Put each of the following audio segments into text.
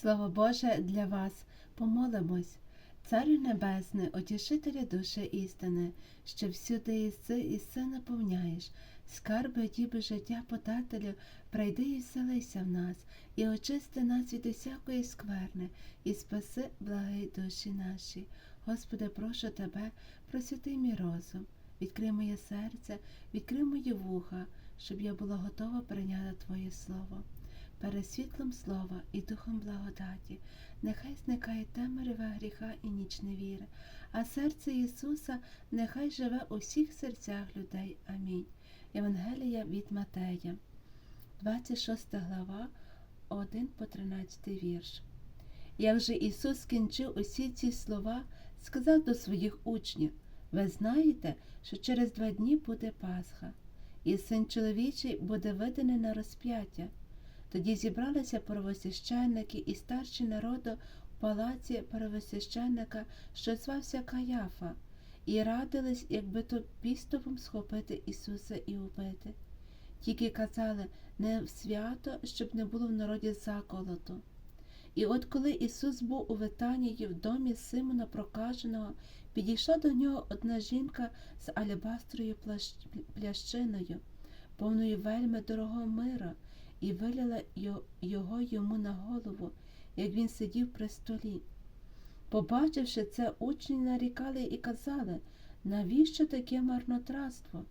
Слово Боже для вас, помолимось. Царю Небесний, утішителя душі істини, що всюди єси і все наповняєш, скарби діби життя подателю, прийди і вселися в нас, і очисти нас від усякої скверни, і спаси благої душі наші. Господи, прошу Тебе, просвіти мій розум, відкрий моє серце, відкрий мої вуха, щоб я була готова прийняти Твоє Слово. Перед світлом слова і духом благодаті, нехай зникає темрява гріха і ніч невіри, а серце Ісуса нехай живе у всіх серцях людей. Амінь. Євангелія від Матея, 26 глава, 1 по 13 вірш. Як же Ісус скінчив усі ці слова, сказав до своїх учнів: Ви знаєте, що через два дні буде Пасха, і син чоловічий буде виданий на розп'яття. Тоді зібралися первосвященники і старші народу в палаці первосвященника, що звався Каяфа, і радились, якби то пістовом схопити Ісуса і убити. Тільки казали не в свято, щоб не було в народі заколоту. І от коли Ісус був у Витанії в домі Симона Прокаженого, підійшла до нього одна жінка з алябастрою плящиною, повною вельми дорогого мира, і виляла його йому на голову, як він сидів при столі. Побачивши це, учні нарікали і казали, навіщо таке марнотратство?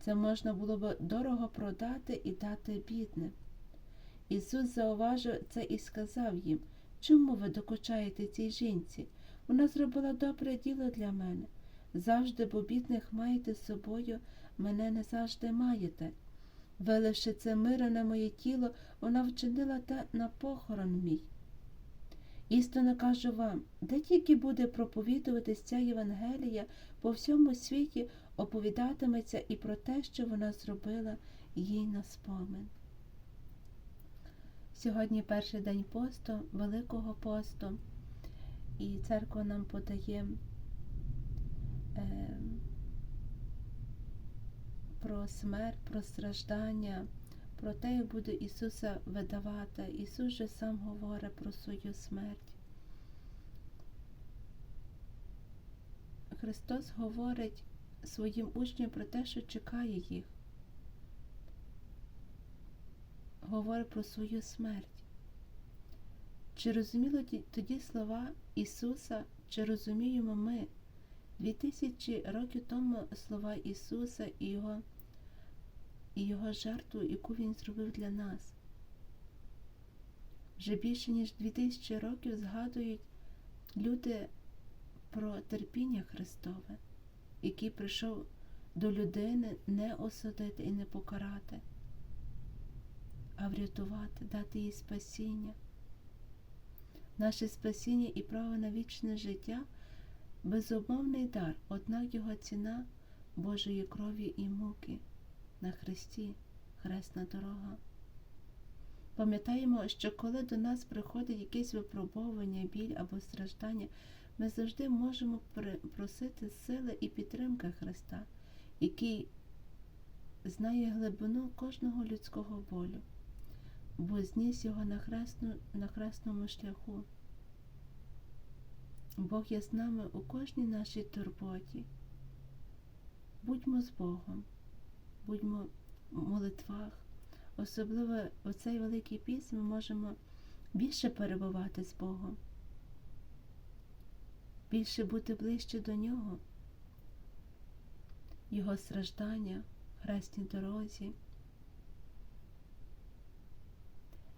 Це можна було б дорого продати і дати бідним. Ісус зауважив це і сказав їм, чому ви докучаєте цій жінці? Вона зробила добре діло для мене. Завжди, бо бідних маєте з собою, мене не завжди маєте. Виливши це миро на моє тіло, вона вчинила те на похорон мій. Істинно кажу вам, де тільки буде проповідуватись ця Євангелія, по всьому світі оповідатиметься і про те, що вона зробила їй на спомин. Сьогодні перший день посту, Великого посту, і церква нам подає про смерть, про страждання, про те, як буде Ісуса видавати. Ісус же сам говорить про свою смерть. Христос говорить своїм учням про те, що чекає їх. Говорить про свою смерть. Чи розуміли тоді слова Ісуса, чи розуміємо ми? Дві тисячі років тому слова Ісуса і Його і Його жертву, яку Він зробив для нас. Вже більше ніж дві тисячі років згадують люди про терпіння Христове, який прийшов до людини не осудити і не покарати, а врятувати, дати їй спасіння. Наше спасіння і право на вічне життя безумовний дар, однак його ціна Божої крові і муки на Христі, хресна дорога. Пам'ятаємо, що коли до нас приходить якесь випробовування, біль або страждання, ми завжди можемо просити сили і підтримки Христа, який знає глибину кожного людського болю, бо зніс його на, хресну, на хресному шляху. Бог є з нами у кожній нашій турботі. Будьмо з Богом, будьмо в молитвах. Особливо у цей великий піс ми можемо більше перебувати з Богом, більше бути ближче до Нього, Його страждання, хресній дорозі.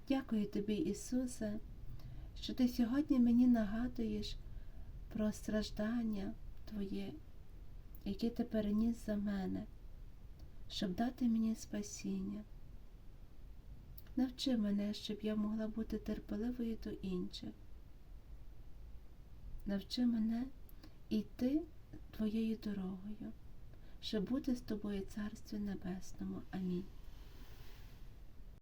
Дякую тобі, Ісусе, що ти сьогодні мені нагадуєш про страждання Твоє, яке ти переніс за мене, щоб дати мені спасіння. Навчи мене, щоб я могла бути терпеливою до інших. Навчи мене йти Твоєю дорогою, щоб бути з тобою Царстві Небесному. Амінь.